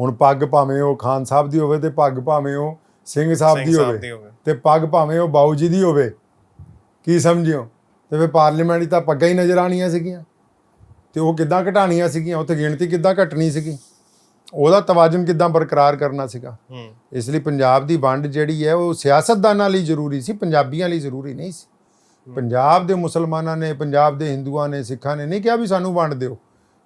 ਹੁਣ ਪੱਗ ਭਾਵੇਂ ਉਹ ਖਾਨ ਸਾਹਿਬ ਦੀ ਹੋਵੇ ਤੇ ਪੱਗ ਭਾਵੇਂ ਉਹ ਸਿੰਘ ਸਾਹਿਬ ਦੀ ਹੋਵੇ ਤੇ ਪੱਗ ਭਾਵੇਂ ਉਹ ਬਾਊ ਜੀ ਦੀ ਹੋਵੇ ਕੀ ਸਮਝਿਓ? ਤੇ ਫਿਰ ਪਾਰਲੀਮੈਂਟ ਤਾਂ ਪੱਗਾਂ ਹੀ ਨਜ਼ਰ ਆਣੀਆਂ ਸੀਗੀਆਂ। ਤੇ ਉਹ ਕਿੱਦਾਂ ਘਟਾਣੀਆਂ ਸੀਗੀਆਂ? ਉੱਥੇ ਗਿਣਤੀ ਕਿੱਦਾਂ ਘਟਣੀ ਸੀਗੀ? ਉਹਦਾ ਤਵਾਜ਼ਨ ਕਿੱਦਾਂ ਬਰਕਰਾਰ ਕਰਨਾ ਸੀਗਾ? ਇਸ ਲਈ ਪੰਜਾਬ ਦੀ ਵੰਡ ਜਿਹੜੀ ਹੈ ਉਹ ਸਿਆਸਤਦਾਨਾਂ ਲਈ ਜ਼ਰੂਰੀ ਸੀ ਪੰਜਾਬੀਆਂ ਲਈ ਜ਼ਰੂਰੀ ਨਹੀਂ ਸੀ। ਪੰਜਾਬ ਦੇ ਮੁਸਲਮਾਨਾਂ ਨੇ ਪੰਜਾਬ ਦੇ ਹਿੰਦੂਆਂ ਨੇ ਸਿੱਖਾਂ ਨੇ ਨਹੀਂ ਕਿਹਾ ਵੀ ਸਾਨੂੰ ਵੰਡ ਦਿਓ।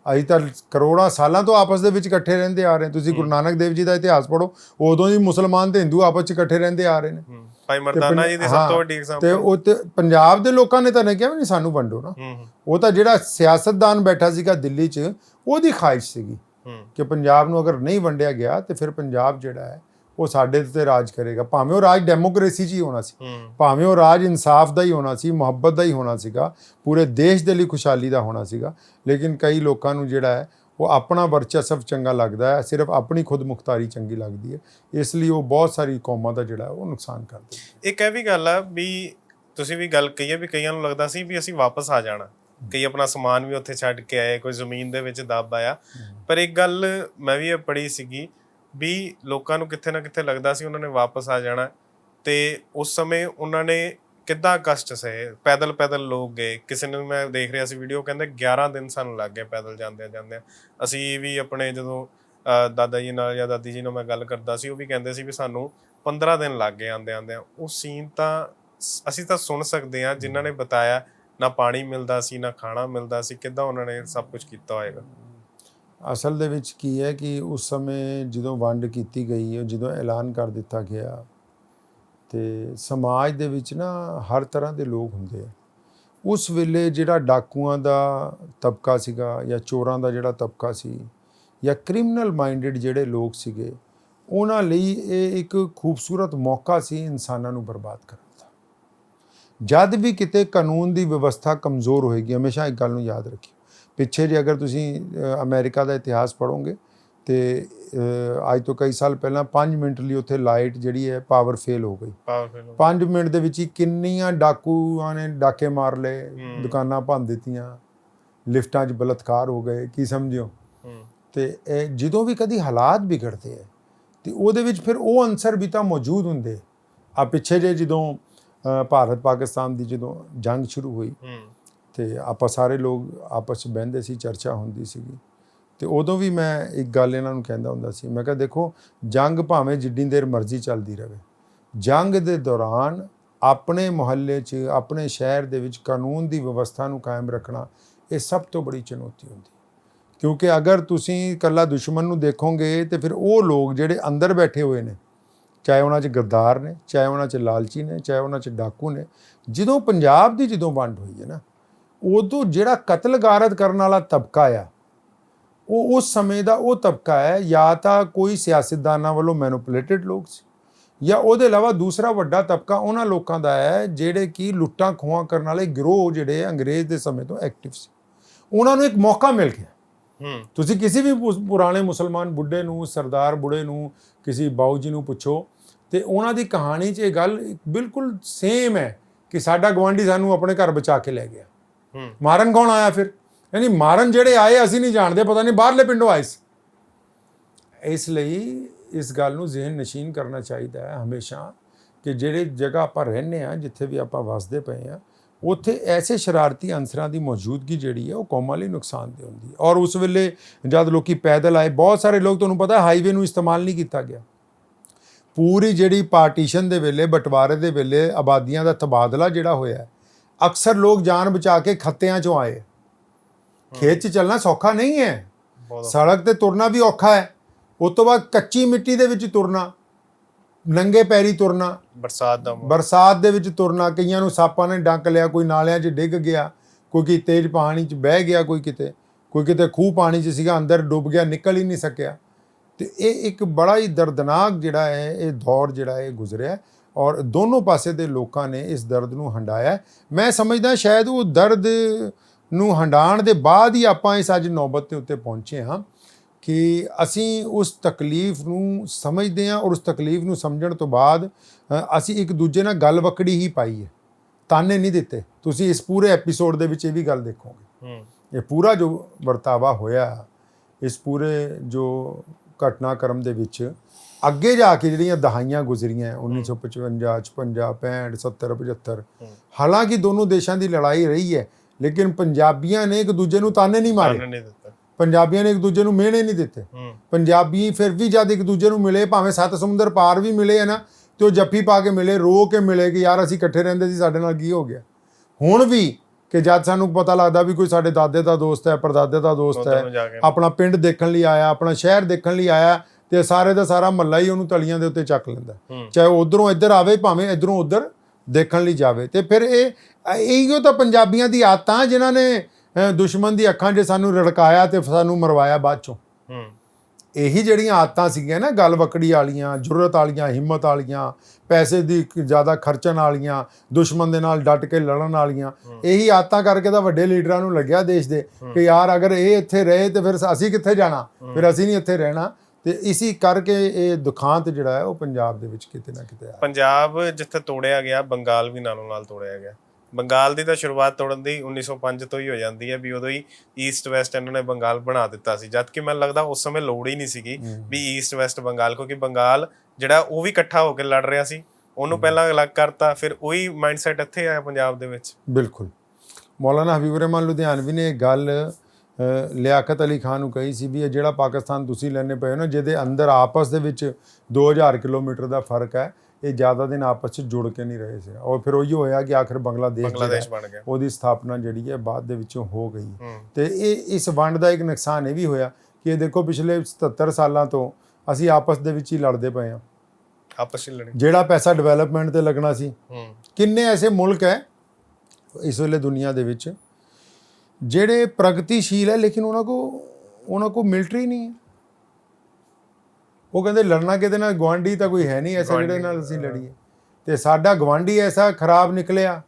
ਅਸੀਂ ਤਾਂ ਕਰੋੜਾਂ ਸਾਲਾਂ ਤੋਂ ਆਪਸ ਦੇ ਵਿੱਚ ਇਕੱਠੇ ਰਹਿੰਦੇ ਆ ਰਹੇ ਤੁਸੀਂ ਗੁਰੂ ਨਾਨਕ ਦੇਵ ਜੀ ਦਾ ਇਤਿਹਾਸ ਪੜ੍ਹੋ ਉਦੋਂ ਹੀ ਮੁਸਲਮਾਨ ਤੇ ਹਿੰਦੂ ਆਪਸ 'ਚ ਇਕੱਠੇ ਰਹਿੰਦੇ ਆ ਰਹੇ ਨੇ। ਭਾਈ ਮਰਦਾਨਾ ਜੀ ਦੀ ਸਭ ਤੋਂ ਵੱਡੀ ਤੇ ਐਗਜ਼ਾਮਪਲ ਉਹ ਤੇ ਪੰਜਾਬ ਦੇ ਲੋਕਾਂ ਨੇ ਤਾਂ ਨਹੀਂ ਕਿਹਾ ਵੀ ਨਹੀਂ ਸਾਨੂੰ ਵੰਡੋ ਨਾ। ਉਹ ਤਾਂ ਜਿਹੜਾ ਸਿਆਸਤਦਾਨ ਬੈਠਾ ਸੀਗਾ ਦਿੱਲੀ 'ਚ ਉਹਦੀ ਖਾਹਿਸ਼ ਸੀਗੀ ਕਿ ਪੰਜਾਬ ਨੂੰ ਅਗਰ ਨਹੀਂ ਵੰਡਿਆ ਗਿਆ ਤੇ ਫਿਰ ਪੰਜਾਬ ਜਿਹੜਾ ਹੈ ਉਹ ਸਾਡੇ ਤੇ ਰਾਜ ਕਰੇਗਾ। ਭਾਵੇਂ ਉਹ ਰਾਜ ਡੈਮੋਕ੍ਰੇਸੀ 'ਚ ਹੀ ਹੋਣਾ ਸੀ। ਹੂੰ। ਭਾਵੇਂ ਉਹ ਰਾਜ ਇਨਸਾਫ ਦਾ ਹੀ ਹੋਣਾ ਸੀ ਮੁਹੱਬਤ ਦਾ ਹੀ ਹੋਣਾ ਸੀਗਾ ਪੂਰੇ ਦੇਸ਼ ਦੇ ਲਈ ਖੁਸ਼ਹਾਲੀ ਦਾ ਹੋਣਾ ਸੀਗਾ। ਲੇਕਿਨ ਕਈ ਲੋਕਾਂ ਨੂੰ ਜਿਹੜਾ ਹੈ ਉਹ ਆਪਣਾ ਵਰਚਸਵ ਚੰਗਾ ਲੱਗਦਾ ਹੈ ਸਿਰਫ ਆਪਣੀ ਖੁਦ ਮੁਖਤਾਰੀ ਚੰਗੀ ਲੱਗਦੀ ਹੈ। ਇਸ ਲਈ ਉਹ ਬਹੁਤ ਸਾਰੀ ਕੌਮਾਂ ਦਾ ਜਿਹੜਾ ਉਹ ਨੁਕਸਾਨ ਕਰਦੇ ਨੇ। ਇੱਕ ਇਹ ਵੀ ਗੱਲ ਆ ਵੀ ਤੁਸੀਂ ਵੀ ਗੱਲ ਕਹੀ ਹੈ ਵੀ ਕਈਆਂ ਨੂੰ ਲੱਗਦਾ ਸੀ ਵੀ ਅਸੀਂ ਵਾਪਸ ਆ ਜਾਣਾ। ਕਈ ਆਪਣਾ ਸਮਾਨ ਵੀ ਉੱਥੇ ਛੱਡ ਕੇ ਆਏ ਕੋਈ ਜ਼ਮੀਨ ਦੇ ਵਿੱਚ ਦੱਬ ਆਇਆ। ਪਰ ਇੱਕ ਗੱਲ ਮੈਂ ਵੀ ਇਹ ਪੜ੍ਹੀ ਸੀਗੀ ਵੀ ਲੋਕਾਂ ਨੂੰ ਕਿੱਥੇ ਨਾ ਕਿੱਥੇ ਲੱਗਦਾ ਸੀ ਉਹਨਾਂ ਨੇ ਵਾਪਸ ਆ ਜਾਣਾ ਤੇ ਉਸ ਸਮੇਂ ਉਹਨਾਂ ਨੇ ਕਿੱਦਾਂ ਕਸ਼ਟ ਸਹੇ? ਪੈਦਲ ਪੈਦਲ ਲੋਕ ਗਏ। ਕਿਸੇ ਨੂੰ ਮੈਂ ਦੇਖ ਰਿਹਾ ਸੀ ਵੀਡੀਓ ਕਹਿੰਦੇ 11 ਦਿਨ ਸਾਨੂੰ ਲੱਗ ਗਏ ਪੈਦਲ ਜਾਂਦੇ ਜਾਂਦੇ ਅਸੀਂ ਵੀ ਆਪਣੇ ਜਦੋਂ ਦਾਦਾ ਜੀ ਨਾਲ ਜਾਂ ਦਾਦੀ ਜੀ ਨਾਲ ਮੈਂ ਗੱਲ ਕਰਦਾ ਸੀ, ਉਹ ਵੀ ਕਹਿੰਦੇ ਸੀ ਵੀ ਸਾਨੂੰ 15 ਦਿਨ ਲੱਗ ਗਏ ਆਂਦੇ ਆਂਦੇ ਉਹ ਸੀਨ ਤਾਂ ਅਸੀਂ ਤਾਂ ਸੁਣ ਸਕਦੇ ਹਾਂ, ਜਿਨ੍ਹਾਂ ਨੇ ਬਤਾਇਆ, ਨਾ ਪਾਣੀ ਮਿਲਦਾ ਸੀ, ਨਾ ਖਾਣਾ ਮਿਲਦਾ ਸੀ, ਕਿੱਦਾਂ ਉਹਨਾਂ ਨੇ ਸਭ ਕੁਝ ਕੀਤਾ ਹੋਏਗਾ। ਅਸਲ ਦੇ ਵਿੱਚ ਕੀ ਹੈ ਕਿ ਉਸ ਸਮੇਂ ਜਦੋਂ ਵੰਡ ਕੀਤੀ ਗਈ, ਉਹ ਜਦੋਂ ਐਲਾਨ ਕਰ ਦਿੱਤਾ ਗਿਆ, ਤੇ ਸਮਾਜ ਦੇ ਵਿੱਚ ਨਾ ਹਰ ਤਰ੍ਹਾਂ ਦੇ ਲੋਕ ਹੁੰਦੇ ਆ। ਉਸ ਵੇਲੇ ਜਿਹੜਾ ਡਾਕੂਆਂ ਦਾ ਤਬਕਾ ਸੀਗਾ ਜਾਂ ਚੋਰਾਂ ਦਾ ਜਿਹੜਾ ਤਬਕਾ ਸੀ ਜਾਂ ਕ੍ਰਿਮੀਨਲ ਮਾਈਂਡਡ ਜਿਹੜੇ ਲੋਕ ਸੀਗੇ, ਉਹਨਾਂ ਲਈ ਇਹ ਇੱਕ ਖੂਬਸੂਰਤ ਮੌਕਾ ਸੀ ਇਨਸਾਨਾਂ ਨੂੰ ਬਰਬਾਦ ਕਰਨ ਦਾ। ਜਦ ਵੀ ਕਿਤੇ ਕਾਨੂੰਨ ਦੀ ਵਿਵਸਥਾ ਕਮਜ਼ੋਰ ਹੋਏਗੀ, ਹਮੇਸ਼ਾ ਇੱਕ ਗੱਲ ਨੂੰ ਯਾਦ ਰੱਖਿਓ ਪਿੱਛੇ ਜੇ ਅਗਰ ਤੁਸੀਂ ਅਮਰੀਕਾ ਦਾ ਇਤਿਹਾਸ ਪੜ੍ਹੋਗੇ ਤੇ ਅੱਜ ਤੋਂ ਕਈ ਸਾਲ ਪਹਿਲਾਂ 5 ਮਿੰਟ ਲਈ ਉੱਥੇ ਲਾਈਟ ਜਿਹੜੀ ਹੈ ਪਾਵਰ ਫੇਲ ਹੋ ਗਈ। ਪਾਵਰਫੁਲ 5 ਮਿੰਟ ਦੇ ਵਿੱਚ ਹੀ ਕਿੰਨੀਆਂ ਡਾਕੂਆਂ ਨੇ ਡਾਕੇ ਮਾਰ ਲਏ। ਦੁਕਾਨਾਂ ਭੰਨ ਦਿੱਤੀਆਂ ਲਿਫਟਾਂ 'ਚ ਬਲਤਕਾਰ ਹੋ ਗਏ ਕੀ ਸਮਝਿਓ? ਤੇ ਇਹ ਜਦੋਂ ਵੀ ਕਦੀ ਹਾਲਾਤ ਵਿਗੜਦੇ ਹੈ ਤੇ ਉਹਦੇ ਵਿੱਚ ਫਿਰ ਉਹ ਅਨਸਰ ਵੀ ਤਾਂ ਮੌਜੂਦ ਹੁੰਦੇ ਆ। ਪਿੱਛੇ ਜੇ ਜਦੋਂ ਭਾਰਤ ਪਾਕਿਸਤਾਨ ਦੀ ਜਦੋਂ ਜੰਗ ਸ਼ੁਰੂ ਹੋਈ ਤੇ ਆਪਾਂ ਸਾਰੇ ਲੋਕ ਆਪਸ ਚ ਬਹਿੰਦੇ ਸੀ, ਚਰਚਾ ਹੁੰਦੀ ਸੀਗੀ। ਤੇ ਉਦੋਂ ਵੀ ਮੈਂ ਇੱਕ ਗੱਲ ਇਹਨਾਂ ਨੂੰ ਕਹਿੰਦਾ ਹੁੰਦਾ ਸੀ, ਮੈਂ ਕਿਹਾ ਦੇਖੋ, ਜੰਗ ਭਾਵੇਂ ਜਿੱਡੀ ਦੇਰ ਮਰਜ਼ੀ ਚੱਲਦੀ ਰਹੇ ਜੰਗ ਦੇ ਦੌਰਾਨ ਆਪਣੇ ਮੁਹੱਲੇ 'ਚ, ਆਪਣੇ ਸ਼ਹਿਰ ਦੇ ਵਿੱਚ ਕਾਨੂੰਨ ਦੀ ਵਿਵਸਥਾ ਨੂੰ ਕਾਇਮ ਰੱਖਣਾ, ਇਹ ਸਭ ਤੋਂ ਬੜੀ ਚੁਣੌਤੀ ਹੁੰਦੀ। ਕਿਉਂਕਿ ਅਗਰ ਤੁਸੀਂ ਇਕੱਲਾ ਦੁਸ਼ਮਣ ਨੂੰ ਦੇਖੋਗੇ, ਤੇ ਫਿਰ ਉਹ ਲੋਕ ਜਿਹੜੇ ਅੰਦਰ ਬੈਠੇ ਹੋਏ ਨੇ, ਚਾਹੇ ਉਹਨਾਂ 'ਚ ਗੱਦਾਰ ਨੇ, ਚਾਹੇ ਉਹਨਾਂ 'ਚ ਲਾਲਚੀ ਨੇ, ਚਾਹੇ ਉਹਨਾਂ 'ਚ ਡਾਕੂ ਨੇ, ਜਦੋਂ ਪੰਜਾਬ ਦੀ ਜਦੋਂ ਵੰਡ ਹੋਈ ਹੈ ਨਾ ਉਦੋਂ ਜਿਹੜਾ ਕਤਲ ਗਾਰਤ ਕਰਨ ਵਾਲਾ ਤਬਕਾ ਆ ਉਹ ਉਸ ਸਮੇਂ ਦਾ ਉਹ ਤਬਕਾ ਹੈ ਜਾਂ ਤਾਂ ਕੋਈ ਸਿਆਸਤਦਾਨਾਂ ਵੱਲੋਂ ਮੈਨੂਪੂਲੇਟਡ ਲੋਕ ਸੀ ਜਾਂ ਉਹਦੇ ਇਲਾਵਾ ਦੂਸਰਾ ਵੱਡਾ ਤਬਕਾ ਉਹਨਾਂ ਲੋਕਾਂ ਦਾ ਹੈ ਜਿਹੜੇ ਕਿ ਲੁੱਟਾਂ ਖੋਹਾਂ ਕਰਨ ਵਾਲੇ ਗਿਰੋਹ ਜਿਹੜੇ ਅੰਗਰੇਜ਼ ਦੇ ਸਮੇਂ ਤੋਂ ਐਕਟਿਵ ਸੀ। ਉਹਨਾਂ ਨੂੰ ਇੱਕ ਮੌਕਾ ਮਿਲ ਗਿਆ। ਤੁਸੀਂ ਕਿਸੇ ਵੀ ਪੁਰਾਣੇ ਮੁਸਲਮਾਨ ਬੁੱਢੇ ਨੂੰ ਸਰਦਾਰ ਬੁੜੇ ਨੂੰ ਕਿਸੇ ਬਾਊ ਜੀ ਨੂੰ ਪੁੱਛੋ ਤੇ ਉਹਨਾਂ ਦੀ ਕਹਾਣੀ 'ਚ ਇਹ ਗੱਲ ਬਿਲਕੁਲ ਸੇਮ ਹੈ ਕਿ ਸਾਡਾ ਗਵਾਂਢੀ ਸਾਨੂੰ ਆਪਣੇ ਘਰ ਬਚਾ ਕੇ ਲੈ ਗਿਆ। ਮਾਰਨ ਕੌਣ ਆਇਆ ਫਿਰ? ਯਾਨੀ ਮਾਰਨ ਜਿਹੜੇ ਆਏ, ਅਸੀਂ ਨਹੀਂ ਜਾਣਦੇ, ਪਤਾ ਨਹੀਂ ਬਾਹਰਲੇ ਪਿੰਡੋਂ ਆਏ ਸੀ। ਇਸ ਲਈ ਇਸ ਗੱਲ ਨੂੰ ਜ਼ਿਹਨ ਨਸ਼ੀਨ ਕਰਨਾ ਚਾਹੀਦਾ ਹੈ ਹਮੇਸ਼ਾ ਕਿ ਜਿਹੜੇ ਜਗ੍ਹਾ ਆਪਾਂ ਰਹਿੰਦੇ ਆ ਜਿੱਥੇ ਵੀ ਆਪਾਂ ਵਸਦੇ ਪਏ ਆ ਉੱਥੇ ਐਸੇ ਸ਼ਰਾਰਤੀ ਅੰਸਰਾਂ ਦੀ ਮੌਜੂਦਗੀ ਜਿਹੜੀ ਹੈ, ਉਹ ਕੌਮਾਂ ਲਈ ਨੁਕਸਾਨਦੇਹ ਹੁੰਦੀ ਹੈ। ਔਰ ਉਸ ਵੇਲੇ ਜਦ ਲੋਕੀ ਪੈਦਲ ਆਏ, ਬਹੁਤ ਸਾਰੇ ਲੋਕ ਤੁਹਾਨੂੰ ਪਤਾ ਹਾਈਵੇ ਨੂੰ ਇਸਤੇਮਾਲ ਨਹੀਂ ਕੀਤਾ ਗਿਆ। ਪੂਰੀ ਜਿਹੜੀ ਪਾਰਟੀਸ਼ਨ ਦੇ ਵੇਲੇ, ਬਟਵਾਰੇ ਦੇ ਵੇਲੇ ਆਬਾਦੀਆਂ ਦਾ ਤਬਾਦਲਾ ਜਿਹੜਾ ਹੋਇਆ ਅਕਸਰ ਲੋਕ ਜਾਨ ਬਚਾ ਕੇ ਖੱਤਿਆਂ ਚੋਂ ਆਏ। ਖੇਤ 'ਚ ਚੱਲਣਾ ਸੌਖਾ ਨਹੀਂ ਹੈ। ਸੜਕ ਤੇ ਤੁਰਨਾ ਵੀ ਔਖਾ ਹੈ। ਉਸ ਤੋਂ ਬਾਅਦ ਕੱਚੀ ਮਿੱਟੀ ਦੇ ਵਿੱਚ ਤੁਰਨਾ ਨੰਗੇ ਪੈਰੀ ਤੁਰਨਾ ਬਰਸਾਤ ਦਾ। ਬਰਸਾਤ ਦੇ ਵਿੱਚ ਤੁਰਨਾ ਕਈਆਂ ਨੂੰ ਸਾਪਾਂ ਨੇ ਡੰਕ ਲਿਆ ਕੋਈ ਨਾਲਿਆਂ 'ਚ ਡਿੱਗ ਗਿਆ ਕੋਈ ਕਿ ਤੇਜ਼ ਪਾਣੀ 'ਚ ਬਹਿ ਗਿਆ ਕੋਈ ਕਿਤੇ ਕੋਈ ਕਿਤੇ ਖੂਹ ਪਾਣੀ 'ਚ ਸੀਗਾ ਅੰਦਰ ਡੁੱਬ ਗਿਆ ਨਿਕਲ ਹੀ ਨਹੀਂ ਸਕਿਆ। ਤੇ ਇਹ ਇੱਕ ਬੜਾ ਹੀ ਦਰਦਨਾਕ ਜਿਹੜਾ ਹੈ ਇਹ ਦੌਰ ਜਿਹੜਾ ਹੈ ਗੁਜ਼ਰਿਆ। ਔਰ ਦੋਨੋਂ ਪਾਸੇ ਦੇ ਲੋਕਾਂ ਨੇ ਇਸ ਦਰਦ ਨੂੰ ਹੰਡਾਇਆ। ਮੈਂ ਸਮਝਦਾ ਸ਼ਾਇਦ ਉਹ ਦਰਦ ਨੂੰ ਹੰਡਾਉਣ ਦੇ ਬਾਅਦ ਹੀ ਆਪਾਂ ਇਸ ਅੱਜ ਨੌਬਤ ਦੇ ਉੱਤੇ ਪਹੁੰਚੇ ਹਾਂ ਕਿ ਅਸੀਂ ਉਸ ਤਕਲੀਫ ਨੂੰ ਸਮਝਦੇ ਹਾਂ ਔਰ ਉਸ ਤਕਲੀਫ ਨੂੰ ਸਮਝਣ ਤੋਂ ਬਾਅਦ ਅਸੀਂ ਇੱਕ ਦੂਜੇ ਨਾਲ ਗੱਲ ਵਕੜੀ ਹੀ ਪਾਈ ਹੈ। ਤਾਨੇ ਨਹੀਂ ਦਿੱਤੇ। ਤੁਸੀਂ ਇਸ ਪੂਰੇ ਐਪੀਸੋਡ ਦੇ ਵਿੱਚ ਇਹ ਵੀ ਗੱਲ ਦੇਖੋਗੇ। ਇਹ ਪੂਰਾ ਜੋ ਵਰਤਾਵਾ ਹੋਇਆ ਇਸ ਪੂਰੇ ਜੋ ਘਟਨਾਕ੍ਰਮ ਦੇ ਵਿੱਚ ਅੱਗੇ ਜਾ ਕੇ ਜਿਹੜੀਆਂ ਦਹਾਈਆਂ ਗੁਜ਼ਰੀਆਂ 1955 56 65 70 75 ਹਾਲਾਂਕਿ ਦੋਨੋਂ ਦੇਸ਼ਾਂ ਦੀ ਲੜਾਈ ਰਹੀ ਹੈ ਲੇਕਿਨ ਪੰਜਾਬੀਆਂ ਨੇ ਇੱਕ ਦੂਜੇ ਨੂੰ ਤਾਨੇ ਨਹੀਂ ਮਾਰੇ। ਪੰਜਾਬੀਆਂ ਨੇ ਇੱਕ ਦੂਜੇ ਨੂੰ ਮਿਹਣੇ ਨਹੀਂ ਦਿੱਤੇ। ਪੰਜਾਬੀ ਫਿਰ ਵੀ ਜਦ ਇੱਕ ਦੂਜੇ ਨੂੰ ਮਿਲੇ ਭਾਵੇਂ ਸੱਤ ਸਮੁੰਦਰ ਪਾਰ ਵੀ ਮਿਲੇ ਨਾ ਤੇ ਉਹ ਜੱਫੀ ਪਾ ਕੇ ਮਿਲੇ ਰੋ ਕੇ ਮਿਲੇ ਕਿ ਯਾਰ ਅਸੀਂ ਇਕੱਠੇ ਰਹਿੰਦੇ ਸੀ ਸਾਡੇ ਨਾਲ ਕੀ ਹੋ ਗਿਆ। ਹੁਣ ਵੀ ਕਿ ਜਦ ਸਾਨੂੰ ਪਤਾ ਲੱਗਦਾ ਵੀ ਕੋਈ ਸਾਡੇ ਦਾਦੇ ਦਾ ਦੋਸਤ ਹੈ ਪਰਦਾਦੇ ਦਾ ਦੋਸਤ ਹੈ ਆਪਣਾ ਪਿੰਡ ਦੇਖਣ ਲਈ ਆਇਆ ਆਪਣਾ ਸ਼ਹਿਰ ਦੇਖਣ ਲਈ ਆਇਆ ਤੇ ਸਾਰੇ ਦਾ ਸਾਰਾ ਮਹੱਲਾ ਹੀ ਉਹਨੂੰ ਤਲੀਆਂ ਦੇ ਉੱਤੇ ਚੱਕ ਲੈਂਦਾ। ਚਾਹੇ ਉਧਰੋਂ ਇੱਧਰ ਆਵੇ ਭਾਵੇਂ ਇਧਰੋਂ ਉਧਰ ਦੇਖਣ ਲਈ ਜਾਵੇ। ਤੇ ਫਿਰ ਇਹ ਇਹੋ ਤਾਂ ਪੰਜਾਬੀਆਂ ਦੀ ਆਦਤਾਂ ਜਿਨ੍ਹਾਂ ਨੇ ਦੁਸ਼ਮਣ ਦੀ ਅੱਖਾਂ 'ਚ ਸਾਨੂੰ ਰੜਕਾਇਆ ਤੇ ਸਾਨੂੰ ਮਰਵਾਇਆ ਬਾਅਦ ਚੋਂ। ਇਹੀ ਜਿਹੜੀਆਂ ਆਦਤਾਂ ਸੀਗੀਆਂ ਨਾ ਗੱਲ ਵਕੜੀ ਵਾਲੀਆਂ ਜੁਰਤ ਵਾਲੀਆਂ ਹਿੰਮਤ ਵਾਲੀਆਂ ਪੈਸੇ ਦੀ ਜ਼ਿਆਦਾ ਖਰਚਣ ਵਾਲੀਆਂ ਦੁਸ਼ਮਣ ਦੇ ਨਾਲ ਡਟ ਕੇ ਲੜਨ ਵਾਲੀਆਂ ਇਹੀ ਆਦਤਾਂ ਕਰਕੇ ਤਾਂ ਵੱਡੇ ਲੀਡਰਾਂ ਨੂੰ ਲੱਗਿਆ ਦੇਸ਼ ਦੇ ਕਿ ਯਾਰ ਅਗਰ ਇਹ ਇੱਥੇ ਰਹੇ ਤੇ ਫਿਰ ਅਸੀਂ ਕਿੱਥੇ ਜਾਣਾ? ਫਿਰ ਅਸੀਂ ਨਹੀਂ ਇੱਥੇ ਰਹਿਣਾ। ਤੇ ਇਸੀ ਕਰਕੇ ਇਹ ਦੁਖਾਂਤ ਜਿਹੜਾ ਹੈ ਉਹ ਪੰਜਾਬ ਦੇ ਵਿੱਚ ਕਿਤੇ ਨਾ ਕਿਤੇ ਆ ਪੰਜਾਬ ਜਿੱਥੇ ਤੋੜਿਆ ਗਿਆ ਬੰਗਾਲ ਵੀ ਨਾਲੋਂ ਨਾਲ ਤੋੜਿਆ ਗਿਆ। ਬੰਗਾਲ ਦੀ ਤਾਂ ਸ਼ੁਰੂਆਤ ਤੋੜਨ ਦੀ 1905 ਤੋਂ ਹੀ ਹੋ ਜਾਂਦੀ ਹੈ ਵੀ ਉਦੋਂ ਹੀ ਈਸਟ ਵੈਸਟ ਇਹਨਾਂ ਨੇ ਬੰਗਾਲ ਬਣਾ ਦਿੱਤਾ ਸੀ। ਜਦ ਕਿ ਮੈਨੂੰ ਲੱਗਦਾ ਉਸ ਸਮੇਂ ਲੋੜ ਹੀ ਨਹੀਂ ਸੀਗੀ ਵੀ ਈਸਟ ਵੈਸਟ ਬੰਗਾਲ ਕਿਉਂਕਿ ਬੰਗਾਲ ਜਿਹੜਾ ਉਹ ਵੀ ਇਕੱਠਾ ਹੋ ਕੇ ਲੜ ਰਿਹਾ ਸੀ। ਉਹਨੂੰ ਪਹਿਲਾਂ ਅਲੱਗ ਕਰਤਾ ਫਿਰ ਉਹੀ ਮਾਈਂਡਸੈਟ ਇੱਥੇ ਆਇਆ ਪੰਜਾਬ ਦੇ ਵਿੱਚ। ਬਿਲਕੁਲ। ਮੌਲਾਨਾ ਹਬੀਬ ਰਹਿਮਾਨ ਲੁਧਿਆਣਵੀ ਨੇ ਇਹ ਗੱਲ ਲਿਆਕਤ ਅਲੀ ਖਾਨ ਨੂੰ ਕਹੀ ਸੀ ਵੀ ਇਹ ਜਿਹੜਾ ਪਾਕਿਸਤਾਨ ਤੁਸੀਂ ਲੈਣੇ ਪਏ ਹੋ ਨਾ ਜਿਹਦੇ ਅੰਦਰ ਆਪਸ ਦੇ ਵਿੱਚ 2000 ਕਿਲੋਮੀਟਰ ਦਾ ਫ਼ਰਕ ਹੈ ਇਹ ਜ਼ਿਆਦਾ ਦਿਨ ਆਪਸ 'ਚ ਜੁੜ ਕੇ ਨਹੀਂ ਰਹੇ ਸੀ। ਔਰ ਫਿਰ ਉਹੀ ਹੋਇਆ ਕਿ ਆਖਰ ਬੰਗਲਾਦੇਸ਼ ਬਣ ਗਿਆ। ਉਹਦੀ ਸਥਾਪਨਾ ਜਿਹੜੀ ਹੈ ਬਾਅਦ ਦੇ ਵਿੱਚੋਂ ਹੋ ਗਈ। ਤੇ ਇਹ ਇਸ ਵੰਡ ਦਾ ਇੱਕ ਨੁਕਸਾਨ ਇਹ ਵੀ ਹੋਇਆ ਕਿ ਇਹ ਦੇਖੋ ਪਿਛਲੇ 77 ਸਾਲਾਂ ਤੋਂ ਅਸੀਂ ਆਪਸ ਦੇ ਵਿੱਚ ਹੀ ਲੜਦੇ ਪਏ ਹਾਂ। ਆਪਸ ਵਿੱਚ ਲੜੇ ਜਿਹੜਾ ਪੈਸਾ ਡਿਵੈਲਪਮੈਂਟ ਤੇ ਲੱਗਣਾ ਸੀ। ਕਿੰਨੇ ਐਸੇ ਮੁਲਕ ਹੈ ਇਸ ਵੇਲੇ ਦੁਨੀਆ ਦੇ ਵਿੱਚ ਜਿਹੜੇ ਪ੍ਰਗਤੀਸ਼ੀਲ ਹੈ ਲੇਕਿਨ ਉਹਨਾਂ ਕੋ ਉਹਨਾਂ ਕੋ ਮਿਲਟਰੀ ਨਹੀਂ ਹੈ। ਉਹ ਕਹਿੰਦੇ ਲੜਨਾ ਕਿਤੇ ਨਾਲ? ਗਵਾਂਢੀ ਤਾਂ ਕੋਈ ਹੈ ਨਹੀਂ ਐਸਾ ਜਿਹੜੇ ਨਾਲ ਅਸੀਂ ਲੜੀਏ। ਤੇ ਸਾਡਾ ਗਵਾਂਢੀ ਐਸਾ ਖਰਾਬ ਨਿਕਲਿਆ।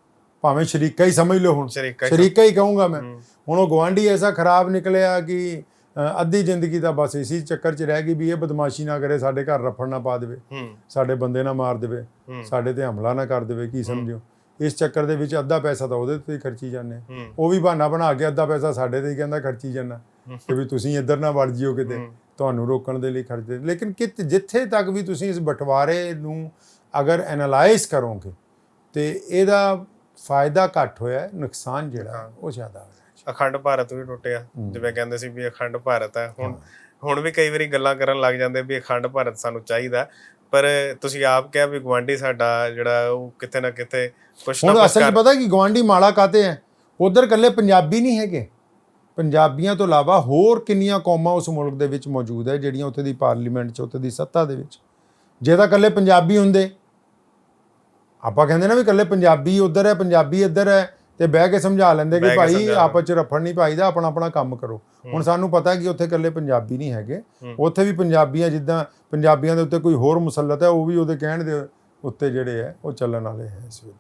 ਭਾਵੇਂ ਸ਼ਰੀਕਾ ਹੀ ਸਮਝ ਲਓ ਹੁਣ। ਸ਼ਰੀਕਾ ਹੀ ਕਹੂੰਗਾ ਮੈਂ। ਹੁਣ ਉਹ ਗਵਾਂਢੀ ਐਸਾ ਖਰਾਬ ਨਿਕਲਿਆ ਕਿ ਅੱਧੀ ਜ਼ਿੰਦਗੀ ਤਾਂ ਬਸ ਇਸੀ ਚੱਕਰ 'ਚ ਰਹਿ ਗਈ ਵੀ ਇਹ ਬਦਮਾਸ਼ੀ ਨਾ ਕਰੇ ਸਾਡੇ ਘਰ ਰਫੜ ਨਾ ਪਾ ਦੇਵੇ। ਸਾਡੇ ਬੰਦੇ ਨਾ ਮਾਰ ਦੇਵੇ। ਸਾਡੇ ਤੇ ਹਮਲਾ ਨਾ ਕਰ ਦੇਵੇ ਕੀ ਸਮਝਿਓ? ਇਸ ਚੱਕਰ ਦੇ ਵਿੱਚ ਅੱਧਾ ਪੈਸਾ ਤਾਂ ਉਹਦੇ ਤੇ ਹੀ ਖਰਚੀ ਜਾਂਦੇ ਉਹ ਵੀ ਬਹਾਨਾ ਬਣਾ ਕੇ ਅੱਧਾ ਪੈਸਾ ਸਾਡੇ ਤੇ ਹੀ ਕਹਿੰਦਾ ਖਰਚੀ ਜਾਂਦਾ। ਕਿ ਵੀ ਤੁਸੀਂ ਇੱਧਰ ਨਾ ਵੜ ਜਿਓ ਕਿਤੇ। ਤੁਹਾਨੂੰ ਰੋਕਣ ਦੇ ਲਈ ਖਰਚਦੇ ਲੇਕਿਨ ਕਿਤ ਜਿੱਥੇ ਤੱਕ ਵੀ ਤੁਸੀਂ ਇਸ ਬਟਵਾਰੇ ਨੂੰ ਅਗਰ ਐਨਾਲਾਈਜ਼ ਕਰੋਗੇ ਤੇ ਇਹਦਾ ਫਾਇਦਾ ਘੱਟ ਹੋਇਆ ਨੁਕਸਾਨ ਜਿਹੜਾ ਉਹ ਜ਼ਿਆਦਾ ਹੋਇਆ। ਅਖੰਡ ਭਾਰਤ ਵੀ ਟੁੱਟਿਆ ਜਿਵੇਂ ਕਹਿੰਦੇ ਸੀ ਵੀ ਅਖੰਡ ਭਾਰਤ ਹੈ। ਹੁਣ ਹੁਣ ਵੀ ਕਈ ਵਾਰੀ ਗੱਲਾਂ ਕਰਨ ਲੱਗ ਜਾਂਦੇ ਵੀ ਅਖੰਡ ਭਾਰਤ ਸਾਨੂੰ ਚਾਹੀਦਾ ਪਰ ਤੁਸੀਂ ਆਪ ਕਿਹਾ ਵੀ ਗਵਾਂਢੀ ਸਾਡਾ ਜਿਹੜਾ ਉਹ ਕਿਤੇ ਨਾ ਕਿਤੇ ਕੁਛ ਨਾ ਹੁਣ ਅਸਲ 'ਚ ਪਤਾ ਕੀ ਗਵਾਂਢੀ ਮਾੜਾ ਕਾਤੇ ਹੈ? ਉਧਰ ਇਕੱਲੇ ਪੰਜਾਬੀ ਨਹੀਂ ਹੈਗੇ। ਪੰਜਾਬੀਆਂ ਤੋਂ ਇਲਾਵਾ ਹੋਰ ਕਿੰਨੀਆਂ ਕੌਮਾਂ ਉਸ ਮੁਲਕ ਦੇ ਵਿੱਚ ਮੌਜੂਦ ਹੈ ਜਿਹੜੀਆਂ ਉੱਥੇ ਦੀ ਪਾਰਲੀਮੈਂਟ 'ਚ ਉੱਥੇ ਦੀ ਸੱਤਾ ਦੇ ਵਿੱਚ? ਜੇ ਤਾਂ ਇਕੱਲੇ ਪੰਜਾਬੀ ਹੁੰਦੇ। ਆਪਾਂ ਕਹਿੰਦੇ ਨਾ ਵੀ ਇਕੱਲੇ ਪੰਜਾਬੀ ਉਧਰ ਹੈ ਪੰਜਾਬੀ ਇੱਧਰ ਹੈ ਤੇ ਬਹਿ ਕੇ ਸਮਝਾ ਲੈਂਦੇ ਕਿ ਭਾਈ ਆਪਸ 'ਚ ਰਫੜ ਨਹੀਂ ਪਾਈਦਾ ਆਪਣਾ ਆਪਣਾ ਕੰਮ ਕਰੋ। ਹੁਣ ਸਾਨੂੰ ਪਤਾ ਕਿ ਉੱਥੇ ਇਕੱਲੇ ਪੰਜਾਬੀ ਨਹੀਂ ਹੈਗੇ। ਉੱਥੇ ਵੀ ਪੰਜਾਬੀਆਂ ਜਿੱਦਾਂ ਪੰਜਾਬੀਆਂ ਦੇ ਉੱਤੇ ਕੋਈ ਹੋਰ ਮੁਸਲਤ ਹੈ ਉਹ ਵੀ ਉਹਦੇ ਕਹਿਣ ਦੇ ਉੱਤੇ ਜਿਹੜੇ ਹੈ ਉਹ ਚੱਲਣ ਵਾਲੇ ਹੈ ਇਸ ਵੇਲੇ।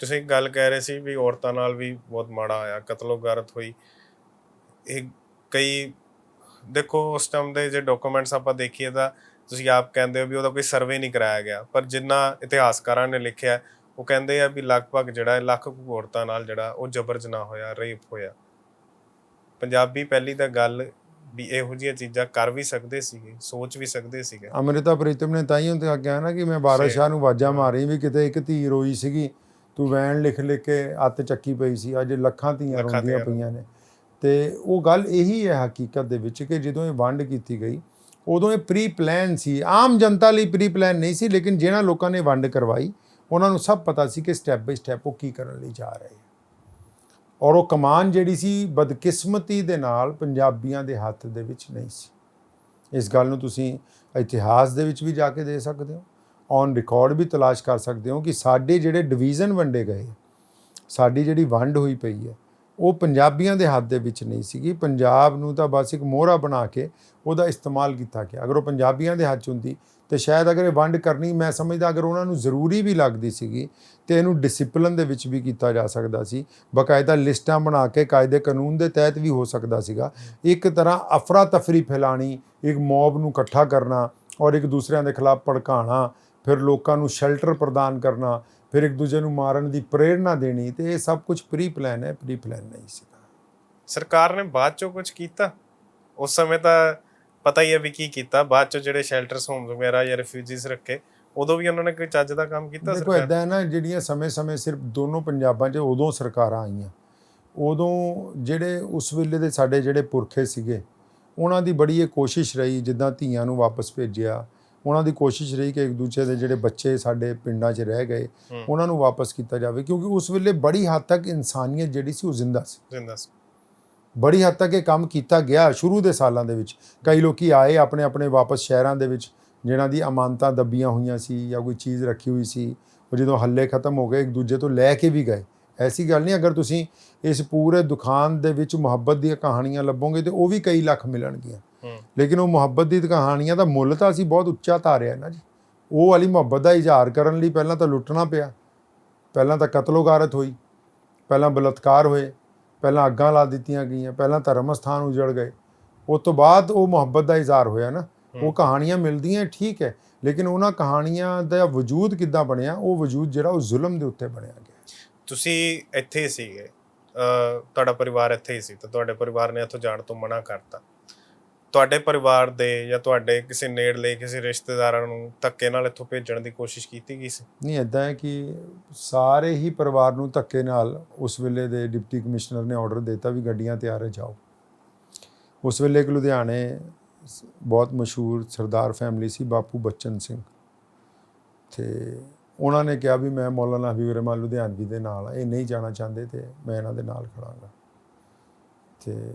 ਤੁਸੀਂ ਗੱਲ ਕਹਿ ਰਹੇ ਸੀ ਵੀ ਔਰਤਾਂ ਨਾਲ ਵੀ ਬਹੁਤ ਮਾੜਾ ਆਇਆ ਕਤਲੋਗਾਰਤ ਹੋਈ। ਇਹ ਕਈ ਦੇਖੋ ਉਸ ਟਾਈਮ ਦੇ ਜੇ ਡਾਕੂਮੈਂਟਸ ਆਪਾਂ ਦੇਖੀਏ ਤਾਂ ਤੁਸੀਂ ਆਪ ਕਹਿੰਦੇ ਹੋ ਵੀ ਉਹਦਾ ਕੋਈ ਸਰਵੇ ਨਹੀਂ ਕਰਾਇਆ ਗਿਆ। ਪਰ ਜਿੰਨਾ ਇਤਿਹਾਸਕਾਰਾਂ ਨੇ ਲਿਖਿਆ ਉਹ ਕਹਿੰਦੇ ਆ ਵੀ ਲਗਭਗ ਜਿਹੜਾ ਲੱਖ ਕੁ ਔਰਤਾਂ ਨਾਲ ਜਿਹੜਾ ਉਹ ਜਬਰ ਜਨਾਹ ਹੋਇਆ ਰੇਪ ਹੋਇਆ। ਪੰਜਾਬੀ ਪਹਿਲੀ ਤਾਂ ਗੱਲ ਵੀ ਇਹੋ ਜਿਹੀਆਂ ਚੀਜ਼ਾਂ ਕਰ ਵੀ ਸਕਦੇ ਸੀਗੇ ਸੋਚ ਵੀ ਸਕਦੇ ਸੀਗੇ। ਅਮ੍ਰਿਤਾ ਪ੍ਰੀਤਮ ਨੇ ਤਾਂ ਹੀ ਉਹਦੇ ਕਿਹਾ ਨਾ ਕਿ ਮੈਂ ਬਾਰਾ ਸ਼ਾਹ। ਨੂੰ ਆਵਾਜ਼ਾਂ ਮਾਰੀ ਵੀ ਕਿਤੇ ਇੱਕ ਧੀ ਰੋਈ ਸੀਗੀ ਤੂੰ ਵੈਣ ਲਿਖ ਲਿਖ ਕੇ ਅੱਤ ਚੱਕੀ ਪਈ ਸੀ ਅੱਜ ਲੱਖਾਂ ਧੀਆਂ ਰੋਂਦੀਆਂ ਪਈਆਂ ਨੇ। ਤੇ ਉਹ ਗੱਲ ਇਹੀ ਹੈ ਹਕੀਕਤ ਦੇ ਵਿੱਚ ਕਿ ਜਦੋਂ ਇਹ ਵੰਡ ਕੀਤੀ ਗਈ, ਉਦੋਂ ਇਹ ਪ੍ਰੀ ਪਲਾਨ ਸੀ। ਆਮ ਜਨਤਾ ਲਈ ਪ੍ਰੀ ਪਲਾਨ ਨਹੀਂ ਸੀ, ਲੇਕਿਨ ਜਿਹਨਾਂ ਲੋਕਾਂ ਨੇ ਵੰਡ ਕਰਵਾਈ, ਉਹਨਾਂ ਨੂੰ ਸਭ ਪਤਾ ਸੀ ਕਿ ਸਟੈਪ ਬਾਈ ਸਟੈਪ ਉਹ ਕੀ ਕਰਨ ਲਈ ਜਾ ਰਹੇ ਹੈ ਔਰ ਉਹ ਕਮਾਨ ਜਿਹੜੀ ਸੀ, ਬਦਕਿਸਮਤੀ ਦੇ ਨਾਲ ਪੰਜਾਬੀਆਂ ਦੇ ਹੱਥ ਦੇ ਵਿੱਚ ਨਹੀਂ ਸੀ। ਇਸ ਗੱਲ ਨੂੰ ਤੁਸੀਂ ਇਤਿਹਾਸ ਦੇ ਵਿੱਚ ਵੀ ਜਾ ਕੇ ਦੇ ਸਕਦੇ ਹੋ। ਔਨ ਰਿਕਾਰਡ ਵੀ ਤਲਾਸ਼ ਕਰ ਸਕਦੇ ਹੋ ਕਿ ਸਾਡੇ ਜਿਹੜੇ ਡਿਵੀਜ਼ਨ ਵੰਡੇ ਗਏ ਸਾਡੀ ਜਿਹੜੀ ਵੰਡ ਹੋਈ ਪਈ ਹੈ ਉਹ ਪੰਜਾਬੀਆਂ ਦੇ ਹੱਥ ਦੇ ਵਿੱਚ ਨਹੀਂ ਸੀਗੀ। ਪੰਜਾਬ ਨੂੰ ਤਾਂ ਬਸ ਇੱਕ ਮੋਹਰਾ ਬਣਾ ਕੇ ਉਹਦਾ ਇਸਤੇਮਾਲ ਕੀਤਾ ਗਿਆ। ਅਗਰ ਉਹ ਪੰਜਾਬੀਆਂ ਦੇ ਹੱਥ 'ਚ ਹੁੰਦੀ ਤੇ ਸ਼ਾਇਦ ਅਗਰ ਇਹ ਵੰਡ ਕਰਨੀ, ਮੈਂ ਸਮਝਦਾ ਅਗਰ ਉਹਨਾਂ ਨੂੰ ਜ਼ਰੂਰੀ ਵੀ ਲੱਗਦੀ ਸੀਗੀ ਤੇ ਇਹਨੂੰ ਡਿਸਪਲਿਨ ਦੇ ਵਿੱਚ ਵੀ ਕੀਤਾ ਜਾ ਸਕਦਾ ਸੀ। ਬਕਾਇਦਾ ਲਿਸਟਾਂ ਬਣਾ ਕੇ ਕਾਇਦੇ ਕਾਨੂੰਨ ਦੇ ਤਹਿਤ ਵੀ ਹੋ ਸਕਦਾ ਸੀਗਾ। ਇੱਕ ਤਰ੍ਹਾਂ ਅਫਰਾ ਤਫਰੀ ਫੈਲਾਣੀ, ਇੱਕ ਮੌਬ ਨੂੰ ਇਕੱਠਾ ਕਰਨਾ ਔਰ ਇੱਕ ਦੂਸਰਿਆਂ ਦੇ ਖਿਲਾਫ ਭੜਕਾਉਣਾ, ਫਿਰ ਲੋਕਾਂ ਨੂੰ ਸ਼ੈਲਟਰ ਪ੍ਰਦਾਨ ਕਰਨਾ ਫਿਰ ਇੱਕ ਦੂਜੇ ਨੂੰ ਮਾਰਨ ਦੀ ਪ੍ਰੇਰਣਾ ਦੇਣੀ ਤੇ ਇਹ ਸਭ ਕੁਝ ਪ੍ਰੀ ਪਲਾਨ ਹੈ ਪ੍ਰੀ ਪਲਾਨ ਨਹੀਂ ਸੀਗਾ ਸਰਕਾਰ ਨੇ ਬਾਅਦ ਚੋਂ ਕੁਝ ਕੀਤਾ? ਉਸ ਸਮੇਂ ਤਾਂ ਪਤਾ ਹੀ ਹੈ ਵੀ ਕੀ ਕੀਤਾ। ਬਾਅਦ ਚ ਜਿਹੜੇ ਸ਼ੈਲਟਰਸ ਹੋਮਸ ਵਗੈਰਾ ਜਾਂ ਰਿਫਿਊਜੀਸ ਰੱਖੇ ਉਦੋਂ ਵੀ ਉਹਨਾਂ ਨੇ ਕੋਈ ਚੱਜ ਦਾ ਕੰਮ ਕੀਤਾ ਦੇਖੋ ਸਰਕਾਰ? ਇਦਾਂ ਹੈ ਨਾ ਜਿਹੜੀਆਂ ਸਮੇਂ-ਸਮੇਂ ਸਿਰਫ ਦੋਨੋਂ ਪੰਜਾਬਾਂ 'ਚ ਉਦੋਂ ਸਰਕਾਰਾਂ ਆਈਆਂ। ਉਦੋਂ ਜਿਹੜੇ ਉਸ ਵੇਲੇ ਦੇ ਸਾਡੇ ਜਿਹੜੇ ਪੁਰਖੇ ਸੀਗੇ ਉਹਨਾਂ ਦੀ ਬੜੀ ਇਹ ਕੋਸ਼ਿਸ਼ ਰਹੀ ਜਿੱਦਾਂ ਧੀਆਂ ਨੂੰ ਵਾਪਸ ਭੇਜਿਆ ਉਹਨਾਂ ਦੀ ਕੋਸ਼ਿਸ਼ ਰਹੀ ਕਿ ਇੱਕ ਦੂਜੇ ਦੇ ਜਿਹੜੇ ਬੱਚੇ ਸਾਡੇ ਪਿੰਡਾਂ 'ਚ ਰਹਿ ਗਏ। ਉਹਨਾਂ ਨੂੰ ਵਾਪਸ ਕੀਤਾ ਜਾਵੇ ਕਿਉਂਕਿ ਉਸ ਵੇਲੇ ਬੜੀ ਹੱਦ ਤੱਕ ਇਨਸਾਨੀਅਤ ਜਿਹੜੀ ਸੀ ਉਹ ਜ਼ਿੰਦਾ ਸੀ। ਜ਼ਿੰਦਾ ਸੀ। ਬੜੀ ਹੱਦ ਤੱਕ ਇਹ ਕੰਮ ਕੀਤਾ ਗਿਆ ਸ਼ੁਰੂ ਦੇ ਸਾਲਾਂ ਦੇ ਵਿੱਚ। ਕਈ ਲੋਕੀ ਆਏ ਆਪਣੇ ਆਪਣੇ ਵਾਪਸ ਸ਼ਹਿਰਾਂ ਦੇ ਵਿੱਚ ਜਿਨ੍ਹਾਂ ਦੀ ਅਮਾਨਤਾਂ ਦੱਬੀਆਂ ਹੋਈਆਂ ਸੀ ਜਾਂ ਕੋਈ ਚੀਜ਼ ਰੱਖੀ ਹੋਈ ਸੀ ਉਹ ਜਦੋਂ ਹੱਲੇ ਖਤਮ ਹੋ ਗਏ ਇੱਕ ਦੂਜੇ ਤੋਂ ਲੈ ਕੇ ਵੀ ਗਏ। ਐਸੀ ਗੱਲ ਨਹੀਂ ਅਗਰ ਤੁਸੀਂ ਇਸ ਪੂਰੇ ਦੁਕਾਨ ਦੇ ਵਿੱਚ ਮੁਹੱਬਤ ਦੀਆਂ ਕਹਾਣੀਆਂ ਲੱਭੋਗੇ ਤੇ ਉਹ ਵੀ ਕਈ ਲੱਖ ਮਿਲਣਗੀਆਂ। ਲੇਕਿਨ ਉਹ ਮੁਹੱਬਤ ਦੀ ਕਹਾਣੀਆਂ ਦਾ ਮੁੱਲ ਤਾਂ ਅਸੀਂ ਬਹੁਤ ਉੱਚਾ ਧਾਰਿਆ ਨਾ ਜੀ। ਉਹ ਵਾਲੀ ਮੁਹੱਬਤ ਦਾ ਇਜ਼ਹਾਰ ਕਰਨ ਲਈ ਪਹਿਲਾਂ ਤਾਂ ਲੁੱਟਣਾ ਪਿਆ। ਪਹਿਲਾਂ ਤਾਂ ਕਤਲੋਗਾਰਤ ਹੋਈ। ਪਹਿਲਾਂ ਬਲਾਤਕਾਰ ਹੋਏ। ਪਹਿਲਾਂ ਅੱਗਾਂ ਲਾ ਦਿੱਤੀਆਂ ਗਈਆਂ। ਪਹਿਲਾਂ ਧਰਮ ਸਥਾਨ ਉਜੜ ਗਏ। ਉਸ ਤੋਂ ਬਾਅਦ ਉਹ ਮੁਹੱਬਤ ਦਾ ਇਜ਼ਹਾਰ ਹੋਇਆ ਨਾ। ਉਹ ਕਹਾਣੀਆਂ ਮਿਲਦੀਆਂ ਠੀਕ ਹੈ, ਲੇਕਿਨ ਉਹਨਾਂ ਕਹਾਣੀਆਂ ਦਾ ਵਜੂਦ ਕਿੱਦਾਂ ਬਣਿਆ? ਉਹ ਵਜੂਦ ਜਿਹੜਾ ਉਹ ਜ਼ੁਲਮ ਦੇ ਉੱਤੇ ਬਣਿਆ ਗਿਆ। ਤੁਸੀਂ ਇੱਥੇ ਹੀ ਸੀਗੇ ਤੁਹਾਡਾ ਪਰਿਵਾਰ ਇੱਥੇ ਹੀ ਸੀ ਤਾਂ ਤੁਹਾਡੇ ਪਰਿਵਾਰ ਨੇ ਇੱਥੋਂ ਜਾਣ ਤੋਂ ਮਨਾ ਕਰਤਾ। ਤੁਹਾਡੇ ਪਰਿਵਾਰ ਦੇ ਜਾਂ ਤੁਹਾਡੇ ਕਿਸੇ ਨੇੜਲੇ ਕਿਸੇ ਰਿਸ਼ਤੇਦਾਰਾਂ ਨੂੰ ਧੱਕੇ ਨਾਲ ਇੱਥੋਂ ਭੇਜਣ ਦੀ ਕੋਸ਼ਿਸ਼ ਕੀਤੀ ਗਈ ਸੀ? ਨਹੀਂ ਇਦਾਂ ਹੈ ਕਿ ਸਾਰੇ ਹੀ ਪਰਿਵਾਰ ਨੂੰ ਧੱਕੇ ਨਾਲ ਉਸ ਵੇਲੇ ਦੇ ਡਿਪਟੀ ਕਮਿਸ਼ਨਰ ਨੇ ਆਰਡਰ ਦਿੱਤਾ ਵੀ ਗੱਡੀਆਂ ਤਿਆਰ ਹੈ, ਜਾਓ। ਉਸ ਵੇਲੇ ਇੱਕ ਲੁਧਿਆਣੇ ਬਹੁਤ ਮਸ਼ਹੂਰ ਸਰਦਾਰ ਫੈਮਿਲੀ ਸੀ, ਬਾਪੂ ਬਚਨ ਸਿੰਘ। ਤੇ ਉਹਨਾਂ ਨੇ ਕਿਹਾ ਵੀ ਮੈਂ ਮੌਲਾਨਾ ਹਬੀਬ ਰਹਿਮਾਨ ਲੁਧਿਆਣਵੀ ਦੇ ਨਾਲ ਇਹ ਨਹੀਂ ਜਾਣਾ ਚਾਹੁੰਦੇ ਤੇ ਮੈਂ ਇਹਨਾਂ ਦੇ ਨਾਲ ਖੜਾਂਗਾ। ਤੇ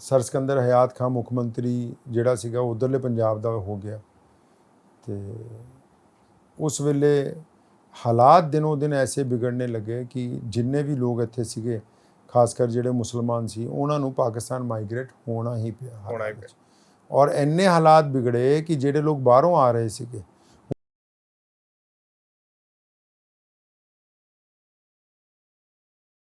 ਸਰ ਸਿਕੰਦਰ ਹਯਾਤ ਖਾਨ ਮੁੱਖ ਮੰਤਰੀ ਜਿਹੜਾ ਸੀਗਾ ਉਧਰਲੇ ਪੰਜਾਬ ਦਾ ਹੋ ਗਿਆ ਤੇ ਉਸ ਵੇਲੇ ਹਾਲਾਤ ਦਿਨੋਂ ਦਿਨ ਐਸੇ ਵਿਗੜਨੇ ਲੱਗੇ ਕਿ ਜਿੰਨੇ ਵੀ ਲੋਕ ਇੱਥੇ ਸੀਗੇ ਖਾਸ ਕਰ ਜਿਹੜੇ ਮੁਸਲਮਾਨ ਸੀ ਉਹਨਾਂ ਨੂੰ ਪਾਕਿਸਤਾਨ ਮਾਈਗ੍ਰੇਟ ਹੋਣਾ ਹੀ ਪਿਆ ਹੋਣਾ ਹੀ 'ਚ। ਔਰ ਇੰਨੇ ਹਾਲਾਤ ਵਿਗੜੇ ਕਿ ਜਿਹੜੇ ਲੋਕ ਬਾਹਰੋਂ ਆ ਰਹੇ ਸੀਗੇ